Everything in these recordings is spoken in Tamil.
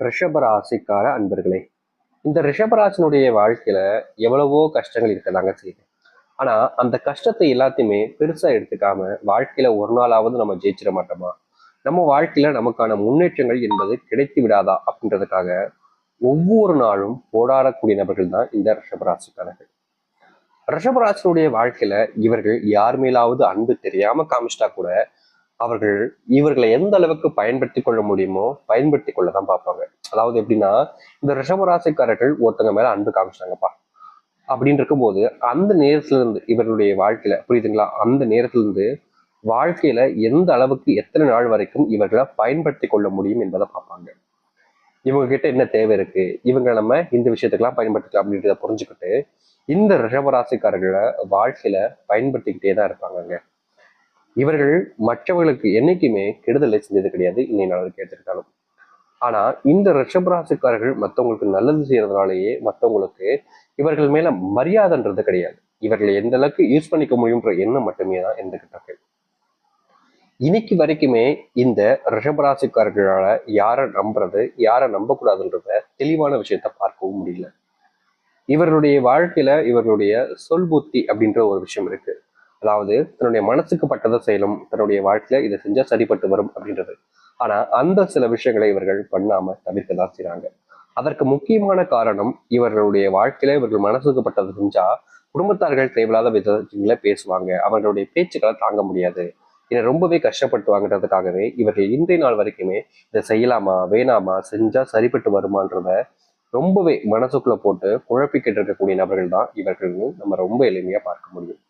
ரிஷபராசிக்கார அன்பர்களே இந்த ரிஷபராசினுடைய வாழ்க்கையில எவ்வளவோ கஷ்டங்கள் இருக்கதாங்க செய்யுது. ஆனா அந்த கஷ்டத்தை எல்லாத்தையுமே பெருசா எடுத்துக்காம வாழ்க்கையில ஒரு நாளாவது நம்ம ஜெயிச்சிட மாட்டோமா? நம்ம வாழ்க்கையில நமக்கான முன்னேற்றங்கள் என்பது கிடைத்து விடாதா அப்படின்றதுக்காக ஒவ்வொரு நாளும் போராடக்கூடிய நபர்கள் தான் இந்த ரிஷபராசிக்காரர்கள். ரிஷபராசினுடைய வாழ்க்கையில இவர்கள் யார் மேலாவது அன்பு தெரியாம காமிச்சிட்டா கூட அவர்கள் இவர்களை எந்த அளவுக்கு பயன்படுத்தி கொள்ள முடியுமோ பயன்படுத்தி கொள்ள தான் பார்ப்பாங்க. அதாவது எப்படின்னா இந்த ரிஷபராசிக்காரர்கள் ஒருத்தங்க மேல அன்பு காமிச்சாங்கப்பா. அப்படின்னு இருக்கும்போது அந்த நேரத்துல இருந்து இவர்களுடைய வாழ்க்கையில புரியுதுங்களா? அந்த நேரத்துல இருந்து வாழ்க்கையில எந்த அளவுக்கு எத்தனை நாள் வரைக்கும் இவர்களை பயன்படுத்தி கொள்ள முடியும் என்பதை பார்ப்பாங்க. இவங்க கிட்ட என்ன தேவை இருக்கு? இவங்க நம்ம இந்த விஷயத்துக்கெல்லாம் பயன்படுத்திக்கலாம் அப்படின்றத புரிஞ்சுக்கிட்டு இந்த ரிஷபராசிக்காரர்களை வாழ்க்கையில பயன்படுத்திக்கிட்டே தான் இருப்பாங்கங்க. இவர்கள் மற்றவர்களுக்கு என்னைக்குமே கெடுதலை செஞ்சது கிடையாது இன்னை நாள் கேட்டிருக்காலும் ஆனா இந்த ரிஷபராசிக்காரர்கள் மற்றவங்களுக்கு நல்லது செய்யறதுனாலேயே மற்றவங்களுக்கு இவர்கள் மேல மரியாதைன்றது கிடையாது. இவர்களை எந்த அளவுக்கு யூஸ் பண்ணிக்க முடியுன்ற எண்ணம் மட்டுமே தான் இருந்துகிட்டு இருக்கு. இன்னைக்கு வரைக்குமே இந்த ரிஷபராசிக்காரர்களால யாரை நம்புறது யாரை நம்பக்கூடாதுன்றத தெளிவான விஷயத்த பார்க்கவும் முடியல. இவர்களுடைய வாழ்க்கையில இவர்களுடைய சொல் புத்தி அப்படின்ற ஒரு விஷயம் இருக்கு. அதாவது தன்னுடைய மனசுக்கு பட்டதை செய்யலும் தன்னுடைய வாழ்க்கையில இதை செஞ்சா சரிப்பட்டு வரும் அப்படின்றது. ஆனா அந்த சில விஷயங்களை இவர்கள் பண்ணாம தவிர்க்க தான் செய்யறாங்க அதற்கு முக்கியமான காரணம் இவர்களுடைய வாழ்க்கையில இவர்கள் மனசுக்கு பட்டதை செஞ்சா குடும்பத்தார்கள் தேவையில்லாத விதங்களை பேசுவாங்க. அவர்களுடைய பேச்சுக்களை தாங்க முடியாது. இதை ரொம்பவே கஷ்டப்படுத்துவாங்கன்றதுக்காகவே இவர்கள் இன்றைய நாள் வரைக்குமே இதை செய்யலாமா வேணாமா செஞ்சா சரிப்பட்டு வருமான்றத ரொம்பவே மனசுக்குள்ள போட்டு குழப்பிக்கிட்டு இருக்கக்கூடிய நபர்கள் தான் இவர்கள். நம்ம ரொம்ப எளிமையா பார்க்க முடியும்.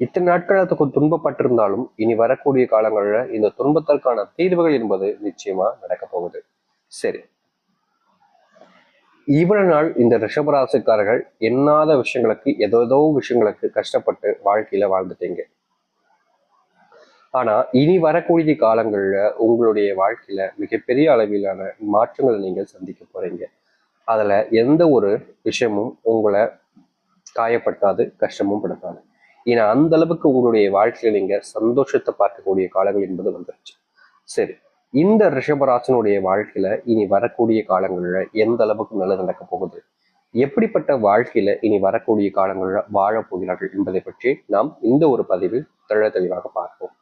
இத்தனை நாட்கள் அதுக்கு துன்பப்பட்டிருந்தாலும் இனி வரக்கூடிய காலங்களில் இந்த துன்பத்திற்கான தீர்வுகள் என்பது நிச்சயமா நடக்க போகுது. சரி. இவ்வளவு நாள் இந்த ரிஷபராசிக்காரர்கள் எண்ணாத விஷயங்களுக்கு ஏதோ விஷயங்களுக்கு கஷ்டப்பட்டு வாழ்க்கையில வாழ்ந்துட்டீங்க. ஆனா இனி வரக்கூடிய காலங்கள்ல உங்களுடைய வாழ்க்கையில மிகப்பெரிய அளவிலான மாற்றங்களை நீங்கள் சந்திக்க போறீங்க. அதுல எந்த ஒரு விஷயமும் உங்களை காயப்படுத்தாது கஷ்டமும் படுத்தாது. ஏன்னா அந்த அளவுக்கு உங்களுடைய வாழ்க்கையில நீங்க சந்தோஷத்தை பார்க்கக்கூடிய காலங்கள் என்பது வந்துருச்சு. சரி இந்த ரிஷபராசனுடைய வாழ்க்கையில இனி வரக்கூடிய காலங்கள்ல எந்த அளவுக்கு நல்லது நடக்க போகுது? எப்படிப்பட்ட வாழ்க்கையில இனி வரக்கூடிய காலங்களில் வாழப் போகிறார்கள் என்பதை பற்றி நாம் இந்த ஒரு பதிவில் தெள்ள தெளிவாக பார்ப்போம்.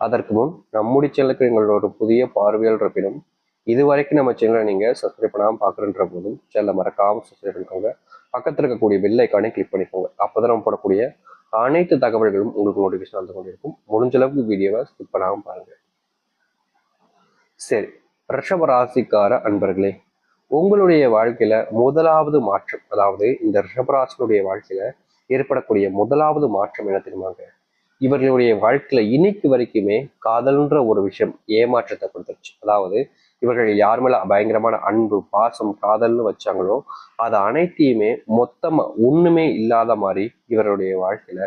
அதற்கு முன் நம்முடைய சேனலுக்கு எங்களோட ஒரு புதிய பார்வையாளர் இருப்பினும் இது வரைக்கும் நம்ம சேனலை நீங்க சப்ஸ்கிரைப் பண்ணாமல் பார்க்குறன்ற போதும் சேனலை மறக்காம சப்ஸ்கிரைப் பண்ணிக்கோங்க. பக்கத்தில் இருக்கக்கூடிய பெல் ஐக்கானை கிளிக் பண்ணிக்கோங்க. அப்பதான் நம்ம போடக்கூடிய அனைத்து தகவல்களும் உங்களுக்கு நோட்டிஃபிகேஷன் வந்து கொண்டிருக்கும் முடிஞ்ச அளவுக்கு வீடியோவை ஸ்கிப் பண்ணாமல் பாருங்க. சரி ரிஷப ராசிக்கார அன்பர்களே உங்களுடைய வாழ்க்கையில முதலாவது மாற்றம் அதாவது இந்த ரிஷபராசினுடைய வாழ்க்கையில ஏற்படக்கூடிய முதலாவது மாற்றம் என்ன தெரியுமாங்க இவர்களுடைய வாழ்க்கையில இன்னைக்கு வரைக்குமே காதல்ன்ற ஒரு விஷயம் ஏமாற்றத்தை கொடுத்துருச்சு. அதாவது இவர்கள் யார் மேல பயங்கரமான அன்பு பாசம் காதல்னு வச்சாங்களோ அது அனைத்தையுமே மொத்தமா ஒண்ணுமே இல்லாத மாதிரி இவருடைய வாழ்க்கையில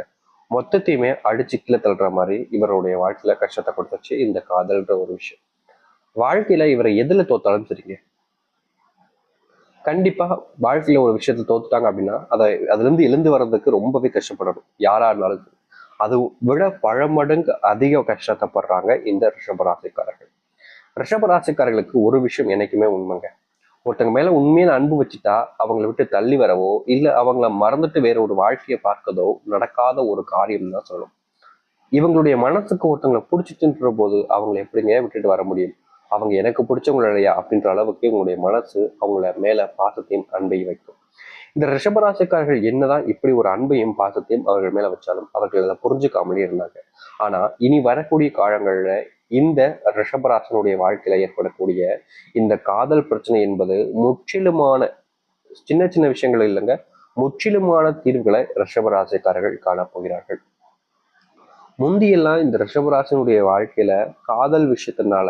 மொத்தத்தையுமே அடிச்சு கீழே தள்ளுற மாதிரி இவருடைய வாழ்க்கையில கஷ்டத்தை கொடுத்துச்சு இந்த காதல்ன்ற ஒரு விஷயம். வாழ்க்கையில இவரை எதுல தோத்தாலும் சரிங்க. கண்டிப்பா வாழ்க்கையில ஒரு விஷயத்தை தோத்துட்டாங்க அப்படின்னா அதை அதுல இருந்து எழுந்து வர்றதுக்கு ரொம்பவே கஷ்டப்படணும். யாரா இருந்தாலும் அது விட பழமடங்கு அதிக கஷ்டத்தை படுறாங்க இந்த ரிஷபராசிக்காரர்கள் ரிஷபராசிக்காரர்களுக்கு ஒரு விஷயம் என்னைக்குமே உண்மைங்க. ஒருத்தங்க மேல உண்மையான அன்பு வச்சுட்டா அவங்கள விட்டு தள்ளி வரவோ இல்ல அவங்கள மறந்துட்டு வேற ஒரு வாழ்க்கையை பார்க்கதோ நடக்காத ஒரு காரியம் தான் சொல்லணும். இவங்களுடைய மனசுக்கு ஒருத்தங்களை பிடிச்சிட்டுன்ற போது அவங்கள எப்படிங்க விட்டுட்டு வர முடியும்? அவங்க எனக்கு பிடிச்சவங்களையா இல்லையா? அப்படின்ற அளவுக்கு உங்களுடைய மனசு அவங்கள மேல பாசத்தையும் அன்பையும் வைக்கும். இந்த ரிஷபராசிக்காரர்கள் என்னதான் இப்படி ஒரு அன்பையும் பாசத்தையும் அவர்கள் மேல வச்சாலும் அவர்கள் அதை புரிஞ்சுக்காமலே இருந்தாங்க. ஆனா இனி வரக்கூடிய காலங்கள்ல இந்த ரிஷபராசனுடைய வாழ்க்கையில ஏற்படக்கூடிய இந்த காதல் பிரச்சனை என்பது முற்றிலுமான சின்ன சின்ன விஷயங்கள் இல்லைங்க. முற்றிலுமான தீர்வுகளை ரிஷபராசிக்காரர்கள் காணப்போகிறார்கள் முந்தியெல்லாம் இந்த ரிஷபராசனுடைய வாழ்க்கையில காதல் விஷயத்தினால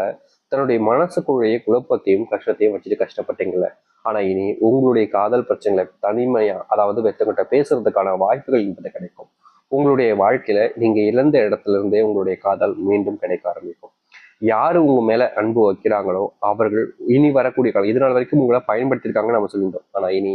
தன்னுடைய மனசுக்குள்ளேயே குழப்பத்தையும் கஷ்டத்தையும் வச்சுட்டு கஷ்டப்பட்டீங்கள ஆனா இனி உங்களுடைய காதல் பிரச்சனைகளை தனிமையா அதாவது வெத்தங்கிட்ட பேசுறதுக்கான வாய்ப்புகள் என்பது கிடைக்கும். உங்களுடைய வாழ்க்கையில நீங்க இழந்த இடத்துல இருந்தே உங்களுடைய காதல் மீண்டும் கிடைக்க ஆரம்பிக்கும். யாரு உங்க மேல அன்பு வைக்கிறாங்களோ அவர்கள் இனி வரக்கூடிய காலம் இதனால் வரைக்கும் உங்களை பயன்படுத்தியிருக்காங்கன்னு நம்ம சொல்லியிருந்தோம். ஆனா இனி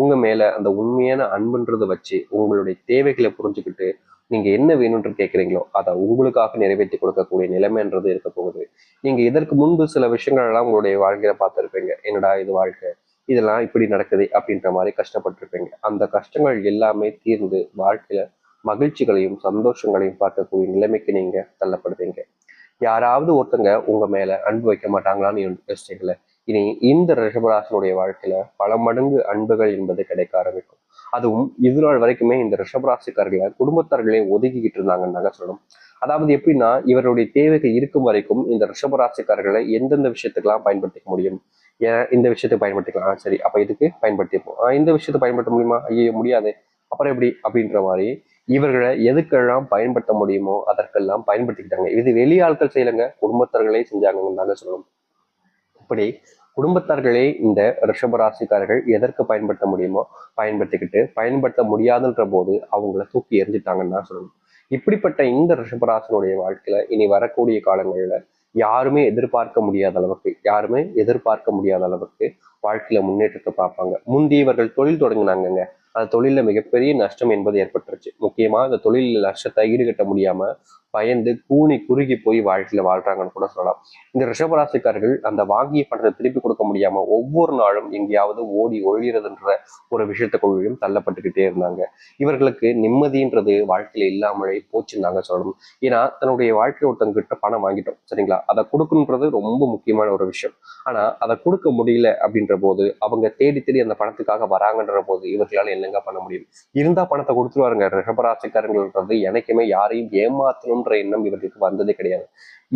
உங்க மேல அந்த உண்மையான அன்புன்றதை வச்சு உங்களுடைய தேவைகளை புரிஞ்சுக்கிட்டு நீங்க என்ன வேணும்னு கேட்குறீங்களோ அதை உங்களுக்காக நிறைவேற்றி கொடுக்கக்கூடிய நிலைமைன்றது இருக்க போகுது. நீங்க இதற்கு முன்பு சில விஷயங்கள் எல்லாம் உங்களுடைய வாழ்க்கையில பார்த்துருப்பீங்க. என்னடா இது வாழ்க்கை? இதெல்லாம் இப்படி நடக்குது அப்படின்ற மாதிரி கஷ்டப்பட்டிருப்பீங்க. அந்த கஷ்டங்கள் எல்லாமே தீர்ந்து வாழ்க்கையில மகிழ்ச்சிகளையும் சந்தோஷங்களையும் பார்க்கக்கூடிய நிலைமைக்கு நீங்க தள்ளப்படுவீங்க. யாராவது ஒருத்தங்க உங்க மேல அன்பு வைக்க மாட்டாங்களான்னு யோசிச்சுக்கல இனி இந்த ரிஷபராசனுடைய வாழ்க்கையில பல மடங்கு அன்புகள் என்பது கிடைக்க ஆரம்பிக்கும். அதுவும் இது நாள் வரைக்குமே இந்த ரிஷபராசிக்காரர்களை குடும்பத்தார்களே ஒதுக்கிக்கிட்டு இருந்தாங்கன்னு சொல்லணும். அதாவது எப்படின்னா இவருடைய தேவைகள் இருக்கும் வரைக்கும் இந்த ரிஷபராசிக்காரர்களை எந்தெந்த விஷயத்துக்கெல்லாம் பயன்படுத்திக்க முடியும்? ஏன் இந்த விஷயத்தை பயன்படுத்திக்கலாம். சரி அப்ப இதுக்கு பயன்படுத்திப்போம். இந்த விஷயத்தை பயன்படுத்த முடியுமா? ஐயோ முடியாது. அப்புறம் எப்படி? அப்படின்ற மாதிரி இவர்களை எதுக்கெல்லாம் பயன்படுத்த முடியுமோ அதற்கெல்லாம் பயன்படுத்திக்கிட்டாங்க. இது வெளியாட்கள் செய்யலைங்க குடும்பத்தர்களே செஞ்சாங்கன்னு தாங்க சொல்லணும். இப்படி குடும்பத்தார்களே இந்த ரிஷபராசிக்காரர்கள் எதற்கு பயன்படுத்த முடியுமோ பயன்படுத்திக்கிட்டு பயன்படுத்த முடியாதுன்ற போது அவங்கள தூக்கி எரிஞ்சிட்டாங்கன்னு தான் சொல்லணும். இப்படிப்பட்ட இந்த ரிஷபராசனுடைய வாழ்க்கையில இனி வரக்கூடிய காலங்களில் யாருமே எதிர்பார்க்க முடியாத அளவுக்கு யாருமே எதிர்பார்க்க முடியாத அளவுக்கு வாழ்க்கையில முன்னேற்றத்தை பார்ப்பாங்க. முந்தி இவர்கள் தொழில் தொடங்கினாங்கங்க. அந்த தொழிலில் மிகப்பெரிய நஷ்டம் என்பது ஏற்பட்டுருச்சு. முக்கியமாக அந்த தொழில் நஷ்டத்தை ஈடுகட்ட முடியாம பயந்து கூனி குறுகி போய் வாழ்க்கையில வாழ்றாங்கன்னு கூட சொல்லலாம். இந்த ரிஷபராசிக்காரர்கள் அந்த வாங்கிய பணத்தை திருப்பி கொடுக்க முடியாம ஒவ்வொரு நாளும் எங்கேயாவது ஓடி ஒழிகிறதுன்ற ஒரு விஷயத்துக்குள்ளையும் தள்ளப்பட்டுக்கிட்டே இருந்தாங்க. இவர்களுக்கு நிம்மதின்றது வாழ்க்கையில இல்லாமலே போச்சுருந்தாங்க சொல்லணும். ஏன்னா தன்னுடைய வாழ்க்கை ஒருத்தங்கிட்ட பணம் வாங்கிட்டோம் சரிங்களா? அதை கொடுக்கணுன்றது ரொம்ப முக்கியமான ஒரு விஷயம். ஆனா அதை கொடுக்க முடியல அப்படின்ற போது அவங்க தேடி தேடி அந்த பணத்துக்காக வராங்கன்ற போது இவர்களால் என்னங்க பண்ண முடியும்? இருந்தா பணத்தை கொடுத்துருவாருங்க. ரிஷபராசிக்காரங்கள்ன்றது எனக்குமே யாரையும் ஏமாத்தணும் இருக்கணும்ன்ற எண்ணம் இவருக்கு வந்ததே கிடையாது.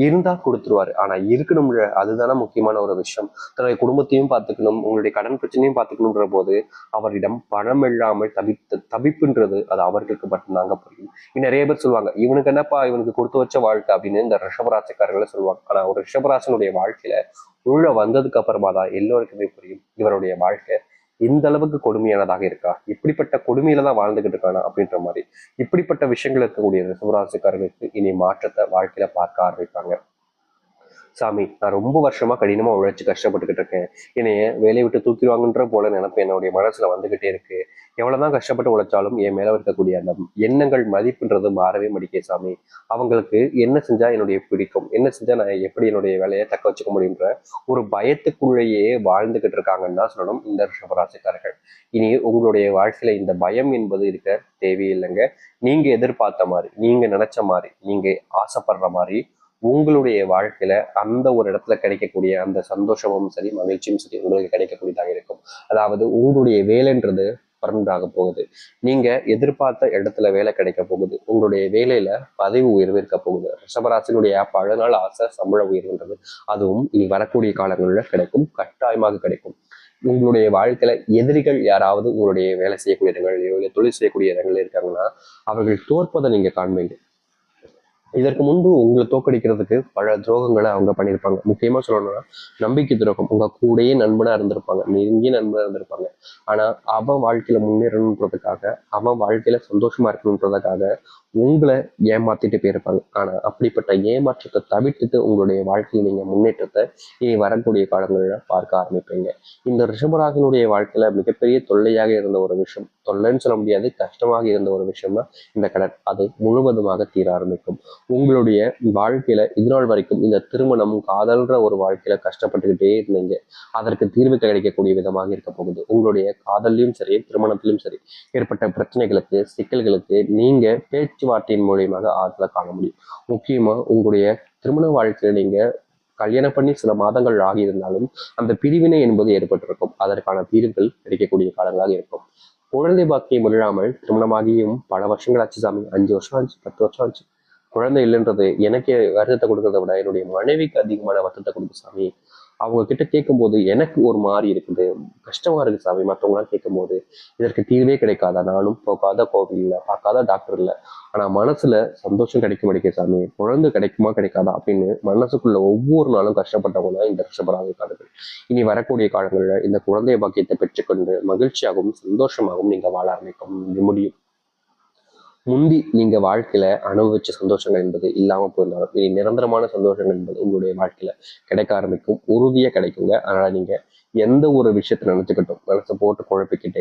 இருந்தா கொடுத்துருவாரு. ஆனா இருக்கணும் அதுதானே முக்கியமான ஒரு விஷயம். தன்னுடைய குடும்பத்தையும் பார்த்துக்கணும் உங்களுடைய கடன் பிரச்சனையும் பார்த்துக்கணுன்ற போது அவரிடம் பணம் இல்லாமல் தவித்து தவிப்புன்றது அது அவர்களுக்கு மட்டும்தாங்க புரியும். நிறைய பேர் சொல்லுவாங்க இவனுக்கு என்னப்பா? இவனுக்கு கொடுத்து வச்ச வாழ்க்கை அப்படின்னு இந்த ரிஷபராசிக்காரர்களை சொல்லுவாங்க. ஆனா ஒரு ரிஷபராசனுடைய வாழ்க்கையில உள்ள வந்ததுக்கு அப்புறமா தான் எல்லோருக்குமே புரியும் இவருடைய வாழ்க்கை. இந்த அளவுக்கு கொடுமையானதாக இருக்கா? இப்படிப்பட்ட கொடுமையில தான் வாழ்ந்துகிட்டு இருக்கானா அப்படின்ற மாதிரி. இப்படிப்பட்ட விஷயங்கள் இருக்கக்கூடிய ரிசவராசிக்காரர்களுக்கு இனி மாற்றத்தை வாழ்க்கையில பார்க்க ஆரம்பிப்பாங்க. சாமி நான் ரொம்ப வருஷமா கடினமா உழைச்சு கஷ்டப்பட்டுக்கிட்டு இருக்கேன். என்னைய வேலையை விட்டு தூக்கிடுவாங்கன்ற போல நினைப்பு என்னுடைய மனசுல வந்துகிட்டே இருக்கு. எவ்வளவுதான் கஷ்டப்பட்டு உழைச்சாலும் என் மேல இருக்கக்கூடிய அந்த எண்ணங்கள் மதிப்புன்றது மாறவே மடிக்கே சாமி. அவங்களுக்கு என்ன செஞ்சா என்னுடைய பிடிக்கும்? என்ன செஞ்சா நான் எப்படி என்னுடைய வேலையை தக்க வச்சுக்க முடியுன்ற ஒரு பயத்துக்குள்ளேயே வாழ்ந்துகிட்டு இருக்காங்கன்னு தான் சொல்லணும் இந்த ரிஷபராசிக்காரர்கள். இனி உங்களுடைய வாழ்க்கையில இந்த பயம் என்பது இருக்க தேவையில்லைங்க. நீங்க எதிர்பார்த்த மாதிரி நீங்க நினைச்ச மாதிரி நீங்க ஆசைப்படுற மாதிரி உங்களுடைய வாழ்க்கையில அந்த ஒரு இடத்துல கிடைக்கக்கூடிய அந்த சந்தோஷமும் சரி மகிழ்ச்சியும் சரி உங்களுக்கு கிடைக்கக்கூடியதாக இருக்கும். அதாவது உங்களுடைய வேலைன்றது பர்மனண்ட் போகுது. நீங்க எதிர்பார்த்த இடத்துல வேலை கிடைக்க போகுது. உங்களுடைய வேலையில பதவி உயர்வு இருக்க போகுது. ரிஷபராசினுடைய பழநாள் ஆசை சம்பள உயர்வுன்றது. அதுவும் இனி வரக்கூடிய காலங்களில் கிடைக்கும். கட்டாயமாக கிடைக்கும். உங்களுடைய வாழ்க்கையில எதிரிகள் யாராவது உங்களுடைய வேலை செய்யக்கூடிய இடங்கள்லையோ இல்லை தொழில் செய்யக்கூடிய இடங்கள்ல இருக்காங்கன்னா அவர்கள் தோற்பதை நீங்க காண்பீங்க. இதற்கு முன்பு உங்களை தோக்கடிக்கிறதுக்கு பல துரோகங்களை அவங்க பண்ணியிருப்பாங்க. முக்கியமா சொல்லணும்னா நம்பிக்கை துரோகம். உங்க கூடயே நண்பனா இருந்திருப்பாங்க. நெருங்கிய நண்பனா இருந்திருப்பாங்க. ஆனா அவன் வாழ்க்கையில முன்னேறணுன்றதுக்காக அவன் வாழ்க்கையில சந்தோஷமா இருக்கணுன்றதுக்காக உங்களை ஏமாத்திட்டு போயிருப்பாங்க. ஆனா அப்படிப்பட்ட ஏமாற்றத்தை தவிர்த்துட்டு உங்களுடைய வாழ்க்கையில் நீங்க முன்னேற்றத்தை இனி வரக்கூடிய காலங்களில் பார்க்க ஆரம்பிப்பீங்க. இந்த ரிஷபராகனுடைய வாழ்க்கையில மிகப்பெரிய தொல்லையாக இருந்த ஒரு விஷயம் தொல்லைன்னு சொல்ல முடியாது கஷ்டமாக இருந்த ஒரு விஷயம் தான் இந்த கடன் அது முழுவதுமாக தீர ஆரம்பிக்கும். உங்களுடைய வாழ்க்கையில இதுநாள் வரைக்கும் இந்த திருமணம் காதல்ன்ற ஒரு வாழ்க்கையில கஷ்டப்பட்டுக்கிட்டே இருந்தீங்க. அதற்கு தீர்வு கிடைக்கக்கூடிய விதமாக இருக்க போகுது. உங்களுடைய காதல்லையும் சரி திருமணத்திலும் சரி ஏற்பட்ட பிரச்சனைகளுக்கு சிக்கல்களுக்கு நீங்க பேச்சுவார்த்தையின் மூலியமாக ஆறுதலை காண முடியும். முக்கியமா உங்களுடைய திருமண வாழ்க்கையில நீங்க கல்யாணம் பண்ணி சில மாதங்கள் ஆகியிருந்தாலும் அந்த பிரிவினை என்பது ஏற்பட்டிருக்கும். அதற்கான தீர்வுகள் கிடைக்கக்கூடிய காலங்களாக இருக்கும். குழந்தை பாக்கியம் இல்லாமல் திருமணமாகியும் பல வருஷங்கள் ஆச்சு சாமி. அஞ்சு வருஷம் ஆச்சு பத்து வருஷம் ஆச்சு. குழந்தை இல்லைன்றது எனக்கு வருத்தத்தை கொடுக்கறத விட என்னுடைய மனைவிக்கு அதிகமான வருத்தத்தை கொடுக்கும் சாமி. அவங்க கிட்ட கேட்கும்போது எனக்கு ஒரு மாதிரி இருக்குது. கஷ்டமா இருக்கு சாமி. மற்றவங்களாம் கேட்கும்போது இதற்கு தீர்வே கிடைக்காதா? நானும் போகாத கோவில் இல்லை பார்க்காத டாக்டர் இல்லை. ஆனா மனசுல சந்தோஷம் கிடைக்க மாட்டேங்க சாமி. குழந்தை கிடைக்குமா கிடைக்காதா? அப்படின்னு மனசுக்குள்ள ஒவ்வொரு நாளும் கஷ்டப்பட்டவங்க தான் இந்த கஷ்டப்படாத இனி வரக்கூடிய காலங்களில் இந்த குழந்தைய பாக்கியத்தை பெற்றுக்கொண்டு மகிழ்ச்சியாகவும் சந்தோஷமாகவும் நீங்க வாழ ஆரம்பிக்க முடியும். முந்தி நீங்கள் வாழ்க்கையில் அனுபவிச்ச சந்தோஷங்கள் என்பது இல்லாமல் போயிருந்தாலும் இனி நிரந்தரமான சந்தோஷங்கள் என்பது உங்களுடைய வாழ்க்கையில் கிடைக்க ஆரம்பிக்கும் உறுதியாக கிடைக்குங்க. அதனால் நீங்கள் எந்த ஒரு விஷயத்தை நினைச்சுக்கிட்டோம் மனசை போட்டு குழப்பிக்கிட்டே